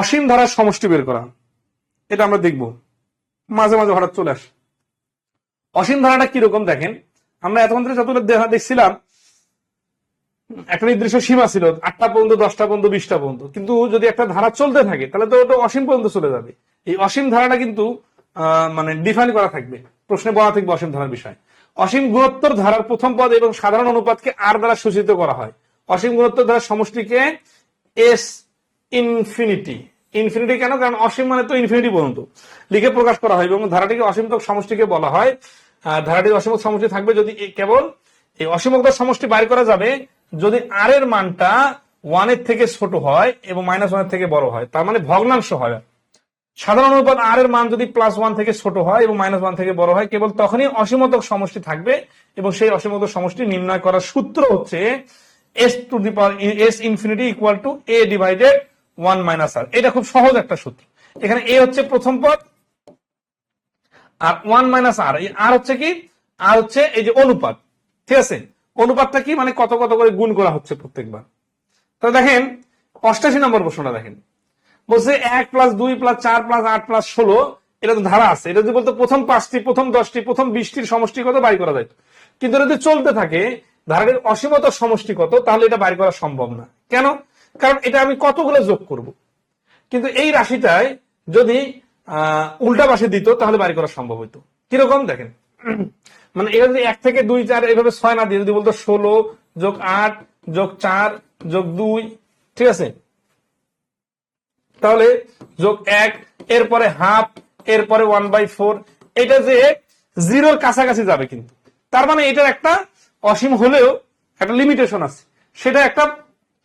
অসীম ধারার সমষ্টি বের করা। এটা আমরা দেখব। মাঝে মাঝে হঠাৎ চলে আসে। অসীম ধারাটা কীরকম দেখেন? আমরা এতক্ষণ যতগুলো দেখা দেখছিলাম, একটা নির্দিষ্ট সীমা ছিল, আটটা পর্যন্ত, দশটা পর্যন্ত, বিশটা পর্যন্ত। কিন্তু যদি একটা ধারা চলতে থাকে, তাহলে তো ওটা অসীম পর্যন্ত চলে যাবে। এই অসীম ধারাটা কিন্তু মানে ডিফাইন করা থাকবে। প্রশ্নে বলা থাকবে অসীম ধারার বিষয়। অসীম গুণোত্তর ধারার প্রথম পদ এবং সাধারণ অনুপাতকে আর দ্বারা সূচিত করা হয়। অসীম গুণোত্তর ধারার সমষ্টিকে এস ইনফিনিটি। ইনফিনিটি কেন? কারণ অসীম মানে তো ইনফিনিটি পর্যন্ত। লিখে প্রকাশ করা হয় এবং ধারাটিকে অসীমতক সমষ্টিকে বলা হয়। ধারাটির অসীমক সমষ্টি থাকবে যদি কেবল এই অসীমকতার সমষ্টি বাইর করা যাবে যদি আর এর মানটা ওয়ানের থেকে ছোট হয় এবং মাইনাস ওয়ানের থেকে বড় হয়। তার মানে ভগ্নাংশ হয়। সাধারণ অনুপাত আর এর মান যদি প্লাস ওয়ান থেকে ছোট হয় এবং মাইনাস ওয়ান থেকে বড় হয়, কেবল তখনই অসীমতক সমষ্টি থাকবে এবং সেই অসীমতক সমষ্টি নির্ণয় করার সূত্র হচ্ছে S to the power S infinity equal to A divided one minus R. এটা খুব সহজ একটা সূত্র। এখানে এ হচ্ছে প্রথম পদ, আর ওয়ান মাইনাস আর, এই আর হচ্ছে কি? আর হচ্ছে এই যে অনুপাত। ঠিক আছে? অনুপাতটা কি? মানে কত কত করে গুণ করা হচ্ছে প্রত্যেকবার। তো দেখেন, অষ্টাশি নম্বর প্রশ্নটা দেখেন। বলছে এক প্লাস দুই প্লাস চার প্লাস আট প্লাস ষোলো, এটা তো ধারা আছে। এটা যদি বলতো প্রথম পাঁচটি, প্রথম দশটি, প্রথম বিশটির সমষ্টি কত? বাইর করা যায় কিন্তু এটা যদি চলতে থাকে, ধারাটির অসীমত সমষ্টি কত? তাহলে এটা বাইর করা সম্ভব না। কেন? কারণ এটা আমি কতগুলো যোগ করব? কিন্তু এই রাশিটায় যদি উল্টা পাশে দিত, তাহলে বাইর করা সম্ভব হইতো। কীরকম? দেখেন। মানে এটা যদি এক থেকে দুই চার এইভাবে ছয় না দিয়ে যদি বলতো ষোলো যোগ আট যোগ চার যোগ দুই, ঠিক আছে? তাহলে যোগ এক, এরপরে হাফ, এরপরে ওয়ান বাই ফোর, এটা যে জিরোর কাছাকাছি যাবে কিন্তু। তার মানে এটার একটা অসীম হলেও একটা লিমিটেশন আছে। সেটা একটা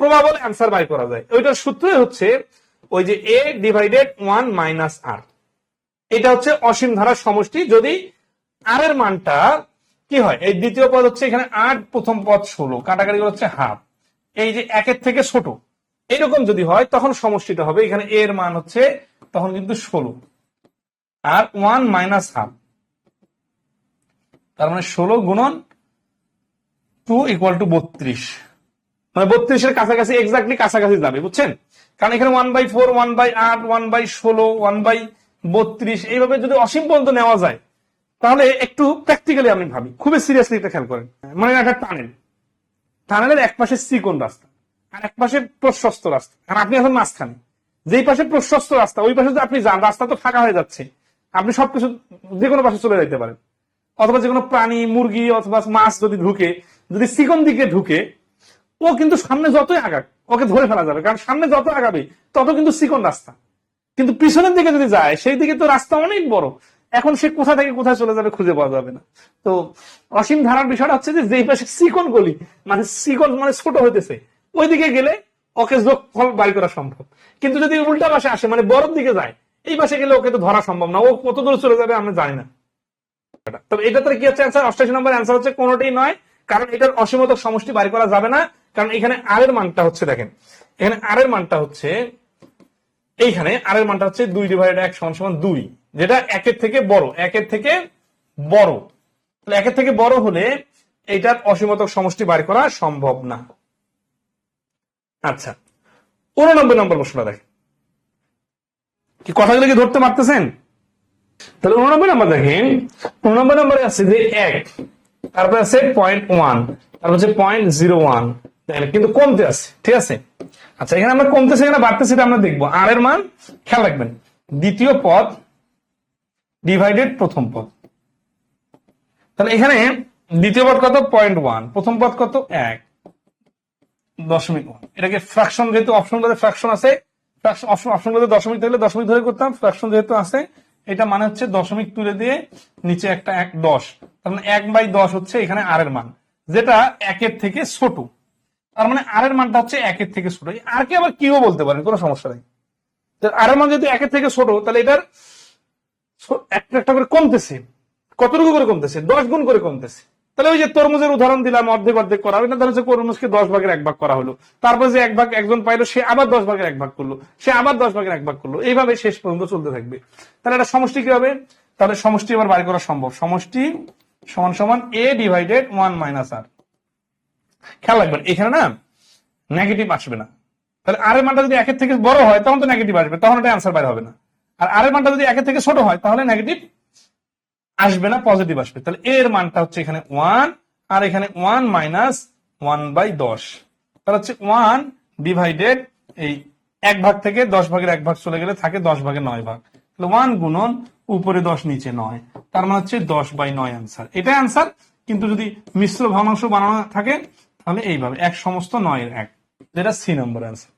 প্রবাবল অ্যান্সার বাই করা যায়। ওইটার সূত্রই হচ্ছে ওই যে A divided one minus R এটা হচ্ছে অসীম ধারার সমষ্টি। যদি আর এর মানটা কি হয়? এই দ্বিতীয় পদ হচ্ছে এখানে আট প্রথম পদ ষোলো। কাটাকাটি হচ্ছে হাফ এই যে একের থেকে ছোট। এরকম যদি হয়, তখন সমষ্টিটা হবে। এখানে এ এর মান হচ্ছে তখন কিন্তু ষোলো। আর ওয়ান মাইনাস হাফ তার মানে ষোলো গুণন টু ইকুয়াল টু বত্রিশ। মানে বত্রিশের কাছাকাছি এক্স্যাক্টলি কাছাকাছি যাবে, বুঝছেন? কারণ এখানে one by four one by আট ওয়ান বাই ষোলো ওয়ান বাই বত্রিশ, এইভাবে যদি অসীম পর্যন্ত নেওয়া যায়, তাহলে একটু প্র্যাকটিক্যালি আমি ভাবি, খুবই সিরিয়াসলি এটা খেয়াল করেন। মানে একটা টানেল। টানেলের এক পাশে চিকন রাস্তা, আর এক পাশে প্রশস্ত রাস্তা। আর আপনি এখন মাঝখানে, যেই পাশে প্রশস্ত রাস্তা, ওই পাশে আপনি যান, রাস্তা তো ফাঁকা হয়ে যাচ্ছে, আপনি সবকিছু যে কোনো পাশে চলে যেতে পারেন। অথবা যে কোনো প্রাণী, মুরগি, অথবা মাছ যদি ঢুকে, যদি চিকন দিকে ঢুকে ও কিন্তু সামনে যতই আগাক, ওকে ধরে ফেলা যাবে, কারণ সামনে যত আগাবে, তত কিন্তু চিকন রাস্তা। কিন্তু পিছনের দিকে যদি যায়, সেই দিকে তো রাস্তা অনেক বড়। এখন সে কোথা থেকে কোথায় চলে যাবে খুঁজে পাওয়া যাবে না। তো অসীম ধারার বিষয়টা হচ্ছে যে, যেই পাশে চিকন গলি মানে চিকন মানে ছোট হইতেছে, ওইদিকে গেলে ওকে যোগ ফল বাড়ি করা সম্ভব। কিন্তু যদি উল্টা পাশে আসে মানে বড়র দিকে যায়, এই পাশে গেলে ওকে তো ধরা সম্ভব না। ও কত দূর চলে যাবে আমরা জানি না। তবে এটা তো কি হচ্ছে অষ্টাশি নম্বর অ্যান্সার হচ্ছে কোনোটাই নয়, কারণ এটার অসীমত সমষ্টি বাড়ি করা যাবে না। কারণ এখানে আর এর মানটা হচ্ছে দেখেন, এখানে আর এর মানটা হচ্ছে, এইখানে আর এর মানটা হচ্ছে দুই ডিভাইড এক সমান সমান দুই, যেটা একের থেকে বড়, একের থেকে বড়। তাহলে একের থেকে বড় হলে এইটার অসীমতক সমষ্টি বাড়ি করা সম্ভব না। আচ্ছা উননব্বই নম্বর প্রশ্নটা দেখেন। কি কথাগুলো কি ধরতে পারতেছেন? তাহলে উননব্বই নম্বর দেখেন, উননব্বই নম্বরে আছে যে এক, তারপরে আছে পয়েন্ট ওয়ান তারপর হচ্ছে পয়েন্ট জিরো ওয়ান কিন্তু কমতে আছে, ঠিক আছে? আচ্ছা এখানে আমরা কমতেছে, এখানে বাড়তেছে, এটা আমরা দেখব। আর এর মান খেয়াল রাখবেন, দ্বিতীয় পদ ডিভাইডেড প্রথম পদ। তাহলে এখানে দ্বিতীয় পদ কত? পয়েন্ট ওয়ান প্রথম পদ কত? এক। দশমিক ওয়ান এটাকে ফ্র্যাকশন যেহেতু অপশন গুলোতে ফ্র্যাকশন আছে অপশন গুলোতে দশমিক থাকলে দশমিক ধরে করতাম ফ্র্যাকশন যেহেতু আছে, এটা মানে হচ্ছে দশমিক তুলে দিয়ে নিচে একটা এক দশ। তার মানে এক বাই দশ হচ্ছে এখানে আর এর মান, যেটা একের থেকে ছোট। তার মানে আর এর মানটা হচ্ছে একের থেকে ছোট। আর কে আবার কিও বলতে পারেন, কোনো সমস্যা নেই। আর এর মান যদি একের থেকে ছোট, তাহলে এটার একটা একটা করে কমতেছে। কতটুকু করে কমতেছে? দশ গুণ করে কমতেছে। তাহলে ওই যে তরমুজের উদাহরণ দিলাম, অর্ধেক অর্ধেক করা এটা ধর হচ্ছে তরমুজকে দশ ভাগের এক ভাগ করা হলো। তারপর যে এক ভাগ একজন পাইলো, সে আবার দশ ভাগের এক ভাগ করল। সে আবার দশ ভাগের এক ভাগ করল। এইভাবে শেষ পর্যন্ত চলতে থাকবে। তাহলে এটা সমষ্টি কি হবে? তাহলে সমষ্টি এবার বাড়ি করা সম্ভব। সমষ্টি সমান সমান A divided one minus R খেয়াল রাখবেন, এখানে না নেগেটিভ আসবে না। তাহলে আর এর মানটা যদি একের থেকে বড় হয়, তখন তো নেগেটিভ আসবে, তখন এটা অ্যান্সার বাইরে হবে না। আর আর এর মানটা যদি একের থেকে ছোট হয়, তাহলে নেগেটিভ আসবে না পজিটিভ আসবে। তাহলে এর মানটা হচ্ছে এখানে ওয়ান আর এখানে ওয়ান মাইনাস ওয়ান বাই দশ। তাহলে হচ্ছে ওয়ান ডিভাইডেড এই এক ভাগ থেকে দশ ভাগের এক ভাগ চলে গেলে থাকে দশ ভাগের নয় ভাগ। তাহলে ওয়ান গুণন উপরে দশ, নিচে নয়। তার মানে হচ্ছে দশ বাই নয় অ্যান্সার এটা অ্যান্সার কিন্তু যদি মিশ্র ভগ্নাংশ বানানো থাকে তাহলে এইভাবে, এক সমস্ত নয়ের এক। যেটা সি নম্বর অ্যান্সার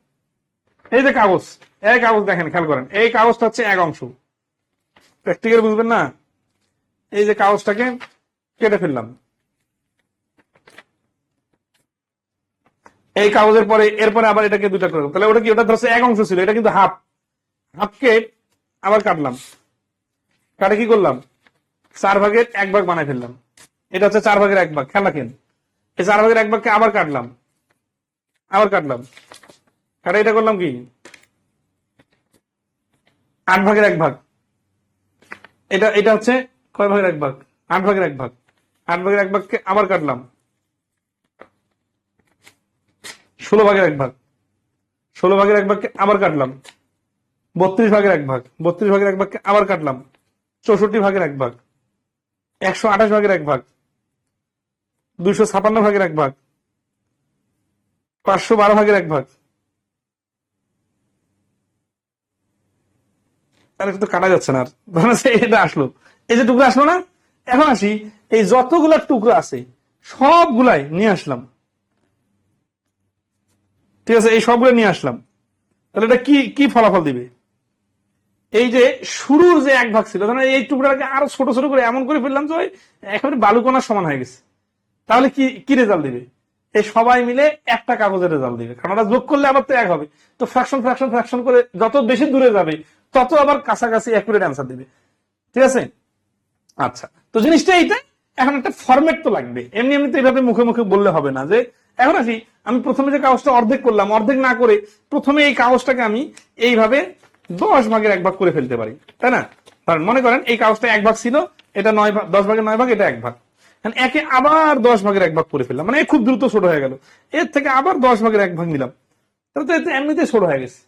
এই যে কাগজ, এই কাগজ দেখেন, খেয়াল করেন, এই কাগজটা হচ্ছে এক অংশ। প্র্যাকটিক্যাল বুঝবেন না? এই যে কাগজটাকে কেটে ফেললাম। এই কাগজের পরে, এরপরে আবার এটাকে দুটা করে তাহলে ওটা কি, ওটা ধরছে এক অংশ ছিল, এটা কিন্তু হাফ। হাফকে আবার কাটলাম। কাটে কি করলাম? চার ভাগের এক ভাগ বানাই ফেললাম। এটা হচ্ছে চার ভাগের এক ভাগ, খেয়াল রাখেন। এই চার ভাগের এক ভাগকে আবার কাটলাম আবার কাটলাম কাটে এটা করলাম কি আট ভাগের এক ভাগ এটা এটা হচ্ছে কয় ভাগের এক ভাগ আট ভাগের এক ভাগ আট ভাগের এক ভাগকে আবার কাটলাম ষোলো ভাগের এক ভাগ ষোলো ভাগের এক ভাগকে আবার কাটলাম বত্রিশ ভাগের এক ভাগ বত্রিশ ভাগের এক ভাগকে আবার কাটলাম চৌষট্টি ভাগের এক ভাগ একশো আঠাশ ভাগের এক ভাগ দুইশো ছাপান্ন ভাগের এক ভাগ। পাঁচশো বারো ভাগের এক ভাগ। এটা তো কাটা যাচ্ছে না আর। এটা আসলো। এই যে টুকরো আসলো না? এখন আসি, এই যতগুলা টুকরো আছে, সবগুলাই নিয়ে আসলাম। ঠিক আছে, এই সবগুলো নিয়ে আসলাম। তাহলে এটা কি কি ফলাফল দিবে? এই যে শুরুর যে এক ভাগ ছিল ধরেন এই টুকরাটাকে আরও ছোট ছোট করে এমন করে ফেললাম যে একেবারে বালুকণার সমান হয়ে গেছে। তাহলে কি কি রেজাল্ট দিবে? এই সবাই মিলে একটা কাগজের রেজাল্ট দিবে। কারণ ওরা যোগ করলে আবার তো এক হবে। তো ফ্র্যাকশন ফ্র্যাকশন ফ্র্যাকশন করে যত বেশি দূরে যাবে, তত আবার কাছাকাছি অ্যাকুরেট অ্যান্সার দিবে। ঠিক আছে? আচ্ছা। তো জিনিসটা এইটা, এখন একটা ফরম্যাট তো লাগবে। এমনি এমনি তো এইভাবে মুখে মুখে বললে হবে না যে, এখন আসি, আমি প্রথমে যে কাগজটা অর্ধেক করলাম, অর্ধেক না করে প্রথমে এই কাগজটাকে আমি এইভাবে দশ ভাগের এক ভাগ করে ফেলতে পারি। তাই না? মনে করেন এই কাগজটা এক ভাগ ছিল, এটা নয় ভাগ, দশ ভাগের নয় ভাগ, এটা এক ভাগ। একে আবার দশ ভাগের এক ভাগ করে ফেললাম। মানে খুব দ্রুত ছোট হয়ে গেল। এর থেকে আবার দশ ভাগের এক ভাগ নিলাম। তাহলে তো এমনিতে ছোট হয়ে গেছে।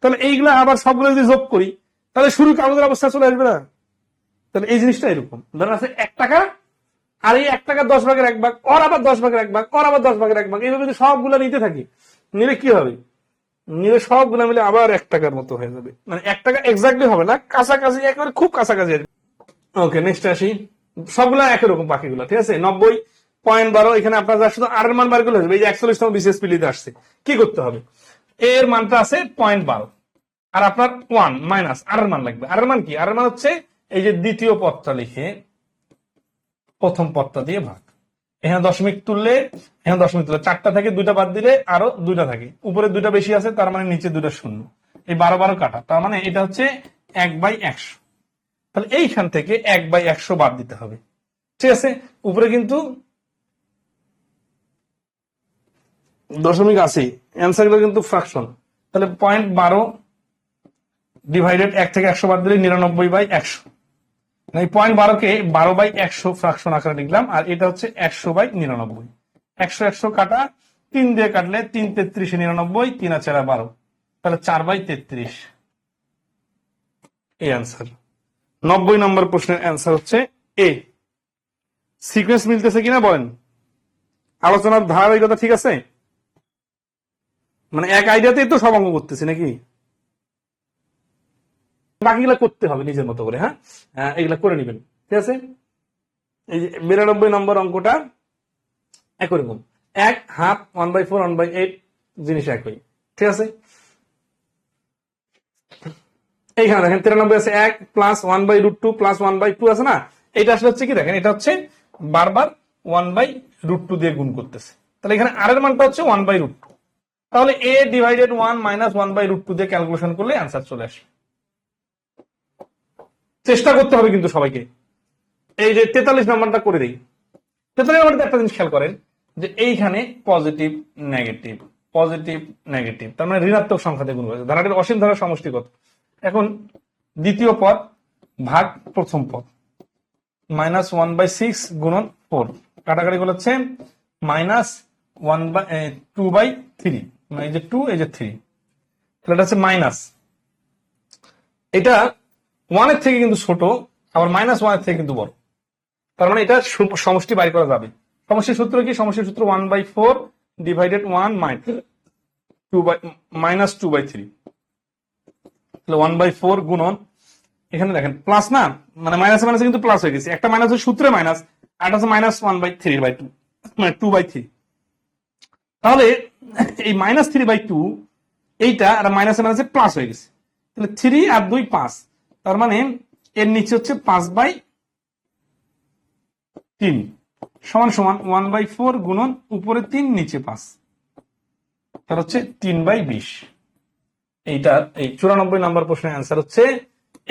তাহলে এইগুলা আবার সবগুলো যদি যোগ করি, তাহলে শুরু কাগজের অবস্থা চলে আসবে না। তাহলে এই জিনিসটা এরকম। ধরেন আছে এক টাকা, আর এই এক টাকা দশ ভাগের এক ভাগ, ওর আবার দশ ভাগের এক ভাগ, ওর আবার দশ ভাগের এক ভাগ। এইভাবে যদি সবগুলো নিতে থাকি, নিলে কি হবে? নিলে সবগুলো মিলে আবার এক টাকার মতো হয়ে যাবে। মানে এক টাকা এক্স্যাক্টলি হবে না, কাছাকাছি একেবারে খুব কাছাকাছি আসবে। ওকে নেক্সট আসি। সবগুলা একই রকম বাকিগুলো ঠিক আছে? নব্বই পয়েন্ট বারো, এখানে আপনার যা শুধু আর মান বার করলে এই যে একচল্লিশতম বিশেষ পিলিতে আসছে, কি করতে হবে? এর মানটা আছে পয়েন্ট বারো, আর আপনার ওয়ান মাইনাস আর মান লাগবে। আর মান কি? আর মান হচ্ছে এই যে দ্বিতীয় পদটা লিখে, প্রথম পদটা দিয়ে ভাগ। এখানে দশমিক তুললে, এখানে দশমিক তুললে চারটা থেকে দুইটা বাদ দিলে আরও দুইটা থাকে। উপরে দুইটা বেশি আছে, তার মানে নিচে দুইটা শূন্য। এই বারো বারো কাটা, তার মানে এটা হচ্ছে এক বাই একশো। তাহলে এইখান থেকে এক বাই একশো বাদ দিতে হবে। ঠিক আছে? উপরে কিন্তু দশমিক আছে অ্যান্সারগুলো কিন্তু ফ্রাকশন তাহলে পয়েন্ট বারো ডিভাইডেড এক থেকে একশো বাদ দিলে নিরানব্বই বাই একশো। এই পয়েন্ট বারোকে বারো বাই একশো ফ্রাকশন আকারে লিখলাম আর এটা হচ্ছে একশো বাই নিরানব্বই। একশো একশো কাটা তিন দিয়ে কাটলে তিন তেত্রিশে নিরানব্বই তিন আর চারা বারো। তাহলে চার বাই তেত্রিশ। এই অ্যান্সার নব্বই নম্বর প্রশ্নের অ্যান্সার হচ্ছে এ সিকোয়েন্স মিলতেছে কিনা বলেন? আলোচনার ধারাবাহিকতা ঠিক আছে? মানে এক আইডিয়াতেই তো সব অঙ্গ করতেছি নাকি? বাকিগুলো করতে হবে নিজের মতো করে হ্যাঁ? এগুলা করে নেবেন, ঠিক আছে? এই যে বিরানব্বই নম্বর অঙ্কটা একই রকম। এক half one by four one by eight জিনিস একই, ঠিক আছে? এইখানে দেখেন তিরানব্বই আছে এক plus one by root two plus one by two আছে না? এটা আসলে হচ্ছে কি দেখেন, এটা হচ্ছে বারবার ওয়ান বাই রুট টু দিয়ে গুণ করতেছে। তাহলে এখানে আর এর মানটা হচ্ছে ওয়ান বাই রুট টু তাহলে A divided one minus one by root two দিয়ে ক্যালকুলেশন করলে অ্যান্সার চলে আসবে চেষ্টা করতে হবে কিন্তু সবাইকে। এই যে তেতাল্লিশ নম্বরটা করে দিই। তেতাল্লিশ নম্বরটা একটা জিনিস খেয়াল করেন, যে এইখানে পজিটিভ নেগেটিভ পজিটিভ নেগেটিভ তার মানে ঋণাত্মক সংখ্যা সংখ্যাতে গুণ করেছে। ধারাটির অসীম ধারার সমষ্টি কত এখন দ্বিতীয় পদ, ভাগ প্রথম পদ মাইনাস ওয়ান বাই সিক্স গুণন ফোর কাটাকাটি গুলো হচ্ছে minus one by two by three মানে এই যে টু এই যে থ্রি তাহলে এটা হচ্ছে মাইনাস এটা ওয়ানের থেকে কিন্তু ছোট, আবার মাইনাস ওয়ানের থেকে কিন্তু বড়। তার মানে এটা সমষ্টি বাইর করা যাবে। সমষ্টির সূত্র কি? সমষ্টির সূত্র one by four divided one minus two by minus two by three তাহলে ওয়ান বাই ফোর গুণন, এখানে দেখেন প্লাস না মানে মাইনাস মাইনাস কিন্তু প্লাস হয়ে গেছে। একটা মাইনাস সূত্রে মাইনাস আর হচ্ছে minus one by three by two মানে টু বাই থ্রি তাহলে এই মাইনাস থ্রি বাই টু এইটা আর মাইনাসে মাইনাসে প্লাস হয়ে গেছে। তাহলে থ্রি আর দুই পাঁচ, তার মানে এর নিচে হচ্ছে পাঁচ বাই তিন, সমান সমান ওয়ান বাই ফোর গুণন, উপরে তিন, নিচে পাঁচ। তার হচ্ছে তিন বাই বিশ। এইটার এই চুরানব্বই নাম্বার প্রশ্নের অ্যান্সার হচ্ছে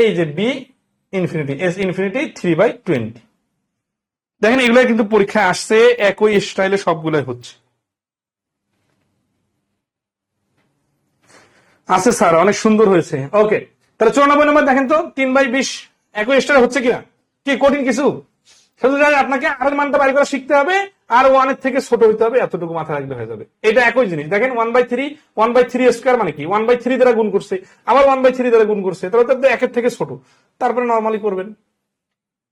এই যে B infinity S infinity three by twenty দেখেন এগুলো কিন্তু পরীক্ষায় আসছে একই স্টাইলে সবগুলাই হচ্ছে। আছে স্যার অনেক সুন্দর হয়েছে। ওকে তাহলে চুরানব্বই নম্বর দেখেন তো, তিন বাই বিশ, একই স্টাইল হচ্ছে কিনা? কি কঠিন কিছু? শুধু আপনাকে আর মানটা বাড়ি করা শিখতে হবে, আর ওয়ানের থেকে ছোট হইতে হবে, এতটুকু মাথা রাখলে হয়ে যাবে। এটা একই জিনিস। দেখেন one by three one by three square মানে কি? ওয়ান বাই থ্রি দ্বারা গুণ করছে, আবার ওয়ান বাই থ্রি দ্বারা গুণ করছে, তাহলে তো একের থেকে ছোট। তারপরে নর্মালি করবেন।